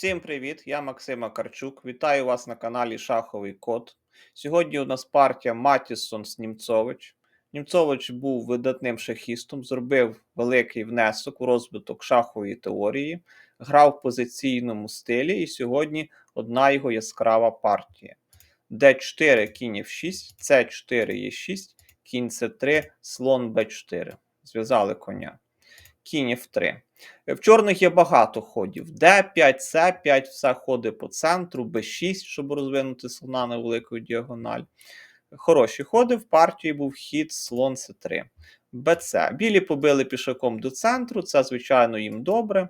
Всім привіт! Я Максим Акарчук. Вітаю вас на каналі Шаховий Код. Сьогодні у нас партія Матісон Німцович. Німцович був видатним шахістом, зробив великий внесок у розвиток шахової теорії, грав в позиційному стилі, і сьогодні одна його яскрава партія. Д4, кінь F6, С4 Е6, кінь С3, слон Б4. Зв'язали коня. Кінь F3. В чорних є багато ходів. Д5, С5, все ходи по центру, Б6, щоб розвинути слона на велику діагональ. Хороші ходи в партії був хід слон С3. БЦ. Білі побили пішаком до центру, це, звичайно, їм добре.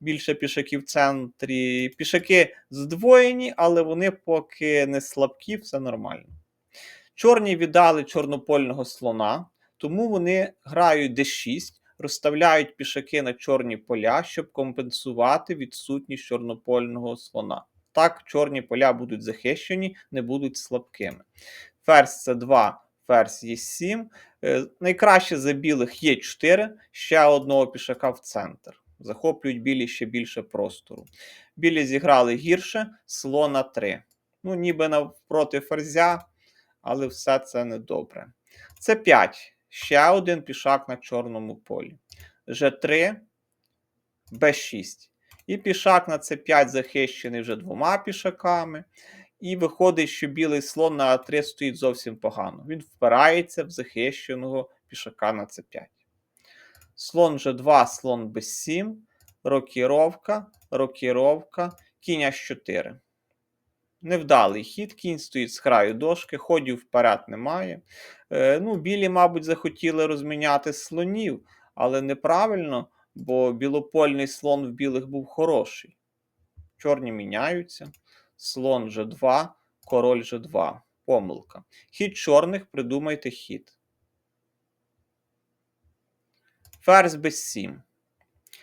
Більше пішаків в центрі. Пішаки здвоєні, але вони поки не слабкі, все нормально. Чорні віддали чорнопольного слона, тому вони грають d6, розставляють пішаки на чорні поля, щоб компенсувати відсутність чорнопольного слона. Так, чорні поля будуть захищені, не будуть слабкими. Ферзь С2, ферзь Е7. Е, Найкраще за білих є 4, ще одного пішака в центр. Захоплюють білі ще більше простору. Білі зіграли гірше, слона 3. Ну, ніби навпроти ферзя, але все це недобре. Це 5. Ще один пішак на чорному полі. G3, B6. І пішак на C5 захищений вже двома пішаками. І виходить, що білий слон на А3 стоїть зовсім погано. Він впирається в захищеного пішака на С5. Слон G2, слон B7, рокіровка, рокіровка, кінь H4. Невдалий хід, кінь стоїть з краю дошки, ходів вперед немає. Е, ну, Білі, мабуть, захотіли розміняти слонів, але неправильно, бо білопольний слон в білих був хороший. Чорні міняються. Слон G2, король G2. Помилка. Хід чорних, придумайте хід. Ферзь b7.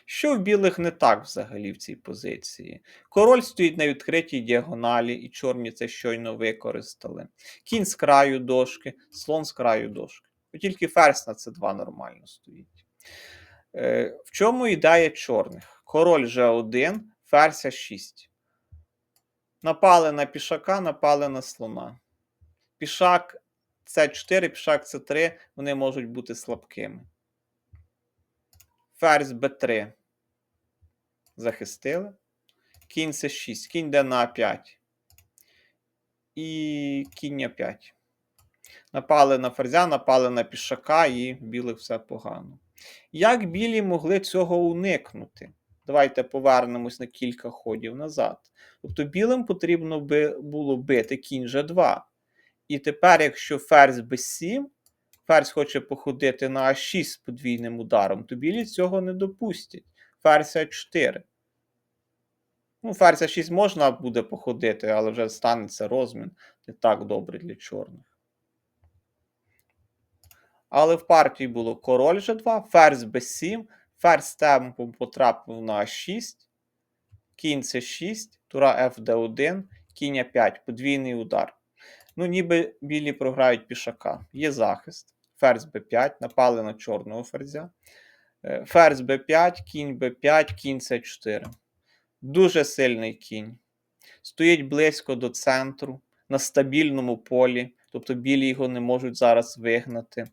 Що в білих не так взагалі в цій позиції? Король стоїть на відкритій діагоналі, і чорні це щойно використали. Кінь з краю дошки, слон з краю дошки. Тільки ферзь на це 2 нормально стоїть. Е, в чому ідея чорних? Король G1, ферзь 6. Напали на пішака, напали на слона. Пішак С4, пішак С3, вони можуть бути слабкими. Ферзь Б3. Захистили. Кінь С6. Кінь йде на А5. І кінь А5. Напали на ферзя, напали на пішака, і білих все погано. Як білі могли цього уникнути? Давайте повернемось на кілька ходів назад. Тобто білим потрібно би було бити кінь G2. І тепер, якщо ферзь b7, ферзь хоче походити на А6 з подвійним ударом, то білі цього не допустять. Ферзь А4. Ну, ферзь А6 можна буде походити, але вже станеться розмін не так добре для чорних. Але в партії було король G2, ферзь b7, ферзь темпом потрапив на А6, кінь С6, тура FD1, кінь А5, подвійний удар. Ну, ніби білі програють пішака. Є захист. Ферзь b5, напали на чорного ферзя. Е, Ферзь b5, кінь b5, кінь С4. Дуже сильний кінь. Стоїть близько до центру, на стабільному полі, тобто білі його не можуть зараз вигнати.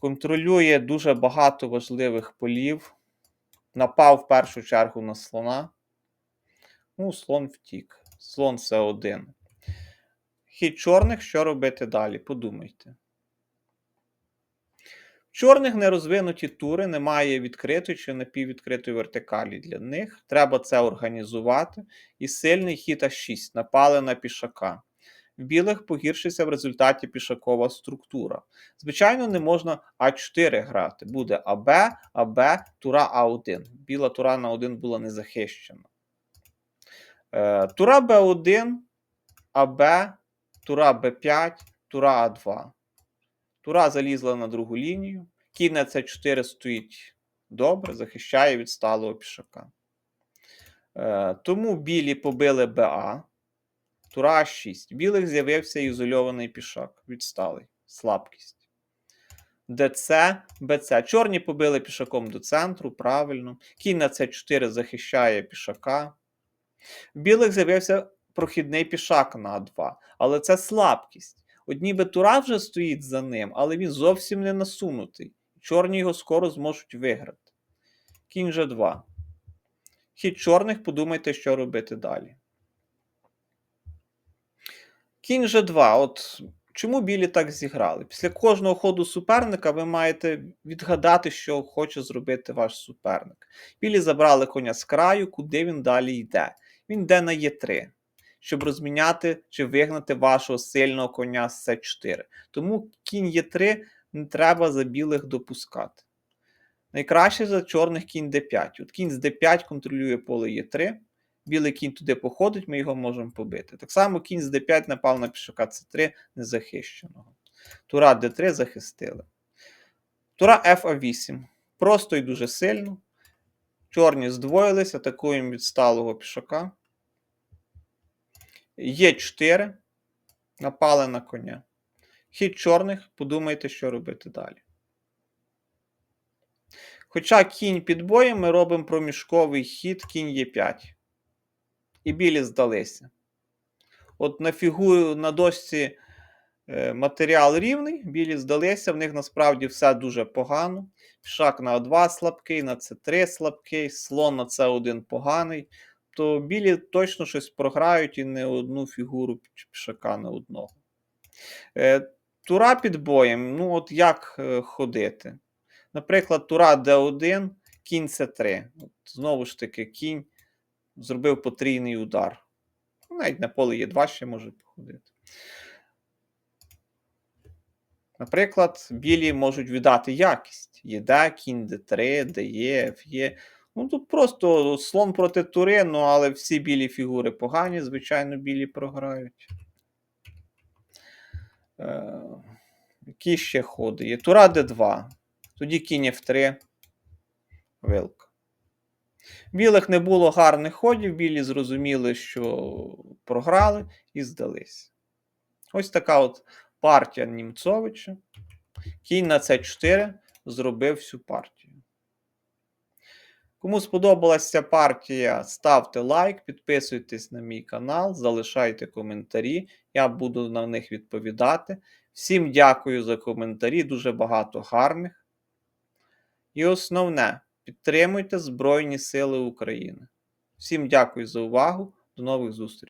Контролює дуже багато важливих полів. Напав в першу чергу на слона. Ну, слон втік. Слон С1. Хід чорних, що робити далі? Подумайте. Чорних не розвинуті тури, немає відкритої чи напіввідкритої вертикалі для них. Треба це організувати. І сильний хід А6 напали на пішака. В білих погіршиться в результаті пішакова структура. Звичайно, не можна А4 грати. Буде АБ, АБ, тура А1. Біла тура на 1 була не захищена. Е, тура Б1, АБ, тура Б5, тура А2. Тура залізла на другу лінію. Кінь на С4 стоїть добре, захищає від сталого пішака. Е, тому білі побили БА. Тура 6. Білих з'явився ізольований пішак. Відсталий. Слабкість. ДЦ, БЦ. Чорні побили пішаком до центру, правильно. Кінь на С4 захищає пішака. В білих з'явився прохідний пішак на А2, але це слабкість. От ніби Тура вже стоїть за ним, але він зовсім не насунутий. Чорні його скоро зможуть виграти. Кінь Ж2. Хід чорних, подумайте, що робити далі. Кінь Ж2. От чому білі так зіграли? Після кожного ходу суперника ви маєте відгадати, що хоче зробити ваш суперник. Білі забрали коня з краю, куди він далі йде. Він йде на Е3, щоб розміняти чи вигнати вашого сильного коня з С4. Тому кінь Е3 не треба за білих допускати. Найкраще за чорних кінь d5. От кінь з d5 контролює поле Е3. Білий кінь туди походить, ми його можемо побити. Так само кінь з d5 напав на пішака С3 незахищеного. Тура d3 захистили. Тура Фа8. Просто і дуже сильно. Чорні здвоїлись, атакуємо відсталого пішака. Є4. Напали на коня. Хід чорних, подумайте, що робити далі. Хоча кінь під боєм, ми робимо проміжковий хід кінь Е5. І білі здалися. От на фігуру на дошці е, матеріал рівний, білі здалися, в них насправді все дуже погано. Пішак на А2 слабкий, на С3 слабкий, слон на С1 поганий. То білі точно щось програють і не одну фігуру пішака на одного. Е, Тура під боєм, ну от як е, ходити? Наприклад, Тура Д1, кінь С3. От, знову ж таки, кінь зробив потрійний удар. Ну, Навіть на поле Е2 ще може походити. Наприклад, білі можуть віддати якість. Єда, кінь Д3, ДЕ, ФЄ. Ну тут просто слон проти тури, ну але всі білі фігури погані, звичайно, білі програють. Е, які ще ходи? Є Тура Д2. Тоді кінь F3. Вилка. Білих не було гарних ходів, білі зрозуміли, що програли і здались. Ось така от партія Німцовича. Кінь на С4 зробив всю партію. Кому сподобалася партія, ставте лайк, підписуйтесь на мій канал, залишайте коментарі, я буду на них відповідати. Всім дякую за коментарі, дуже багато гарних. І основне, підтримуйте Збройні Сили України. Всім дякую за увагу. До нових зустрічей.